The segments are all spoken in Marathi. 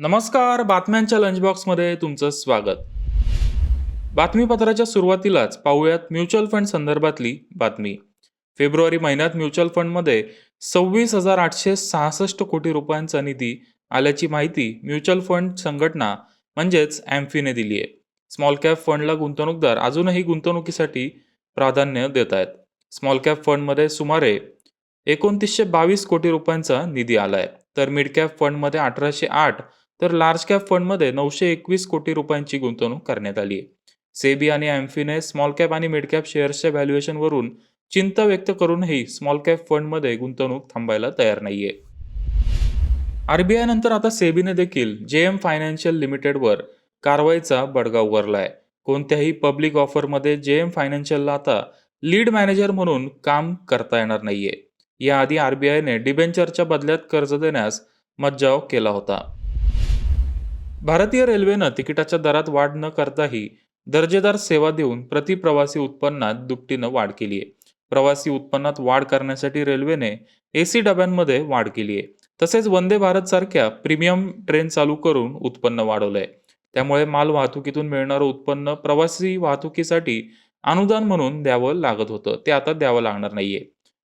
नमस्कार बातम्यांच्या लंचबॉक्समध्ये तुमचं स्वागत. बातमीपत्राच्या सुरुवातीलाच पाहूयात म्युच्युअल फंड संदर्भातली बातमी. फेब्रुवारी महिन्यात म्युच्युअल फंडमध्ये सव्वीस हजार आठशे सहासष्ट कोटी रुपयांचा निधी आल्याची माहिती म्युच्युअल फंड संघटना म्हणजेच ॲम्फीने दिली आहे. स्मॉल कॅप फंडला गुंतवणूकदार अजूनही गुंतवणुकीसाठी प्राधान्य देत आहेत स्मॉल कॅप फंडमध्ये सुमारे एकोणतीसशे बावीस कोटी रुपयांचा निधी आला आहे तर मिड कॅप फंडमध्ये अठराशे आठ तर लार्ज कॅप फंडमध्ये नऊशे एकवीस कोटी रुपयांची गुंतवणूक करण्यात आली आहे. सेबी आणि ॲम्फीने स्मॉल कॅप आणि मिड कॅप शेअर्सच्या व्हॅल्युएशनवरून चिंता व्यक्त करूनही स्मॉल कॅप फंडमध्ये गुंतवणूक थांबायला तयार नाहीये. आरबीआय नंतर आता सेबीने देखील जे एम फायनान्शियल लिमिटेडवर कारवाईचा बडगा उगारलाय कोणत्याही पब्लिक ऑफरमध्ये जे एम फायनान्शियलला आता लीड मॅनेजर म्हणून काम करता येणार नाहीये. याआधी आरबीआयने डिबेंचरच्या बदल्यात कर्ज देण्यास मज्जाव केला होता. भारतीय रेल्वेनं तिकिटाच्या दरात वाढ न करताही दर्जेदार सेवा देऊन प्रति प्रवासी उत्पन्नात दुपटीनं वाढ केली आहे. प्रवासी उत्पन्नात वाढ करण्यासाठी रेल्वेने एसी डब्यांमध्ये वाढ केली आहे. तसेच वंदे भारत सारख्या प्रीमियम ट्रेन चालू करून उत्पन्न वाढवलंय. त्यामुळे माल वाहतुकीतून मिळणारं उत्पन्न प्रवासी वाहतुकीसाठी अनुदान म्हणून द्यावं लागत होतं. ते आता द्यावं लागणार नाहीये.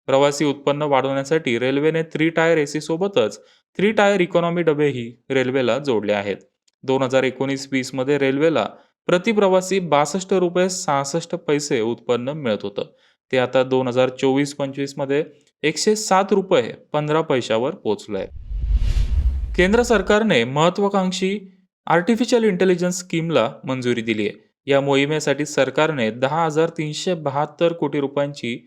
प्रवासी उत्पन्न वाढवण्यासाठी रेल्वेने थ्री टायर एसी सोबतच थ्री टायर इकॉनॉमी डबेही रेल्वेला जोडले आहेत. दोन हजार एकोणीस वीसमध्ये रेल्वेला प्रति प्रवासी बासष्ट रुपये सहासष्ट पैसे उत्पन्न मिळत होतं. ते आता दोन हजार चोवीस पंचवीसमध्ये एकशे सात रुपये पंधरा पैशावर पोचलं आहे केंद्र सरकारने महत्वाकांक्षी आर्टिफिशियल इंटेलिजन्स स्कीमला मंजुरी दिली आहे या मोहिमेसाठी सरकारने दहा हजार तीनशे बहात्तर कोटी रुपयांची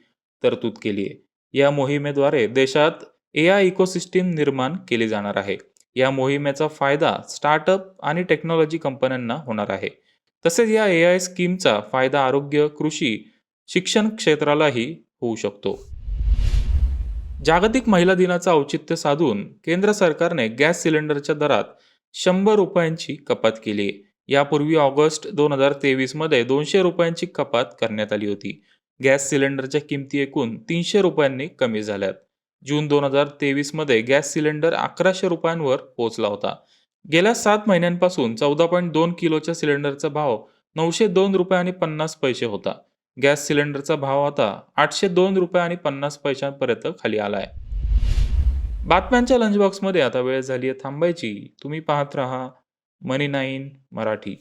तरतूद केली आहे या मोहिमेद्वारे देशात ए आय इकोसिस्टीम निर्माण केली जाणार आहे. या मोहिमेचा फायदा स्टार्टअप आणि टेक्नॉलॉजी कंपन्यांना होणार आहे. तसेच या ए आय स्कीमचा फायदा आरोग्य कृषी शिक्षण क्षेत्रालाही होऊ शकतो. जागतिक महिला दिनाचं औचित्य साधून केंद्र सरकारने गॅस सिलेंडरच्या दरात शंभर रुपयांची कपात केली. यापूर्वी ऑगस्ट दोन हजार तेवीसमध्ये दोनशे रुपयांची कपात करण्यात आली होती. गॅस सिलेंडरच्या किमती एकूण तीनशे रुपयांनी कमी झाल्यात. जून दोन हजार तेवीसमध्ये गॅस सिलेंडर अकराशे रुपयांवर पोहोचला होता. गेल्या सात महिन्यांपासून चौदा पॉईंट दोन किलोच्या सिलेंडरचा भाव नऊशे दोन रुपये आणि पन्नास पैसे होता. गॅस सिलेंडरचा भाव आता आठशे दोन रुपये आणि पन्नास पैशांपर्यंत खाली आला आहे बातम्यांच्या लंचबॉक्समध्ये आता वेळ झाली आहे थांबायची. तुम्ही पाहत राहा. Money nine Marathi.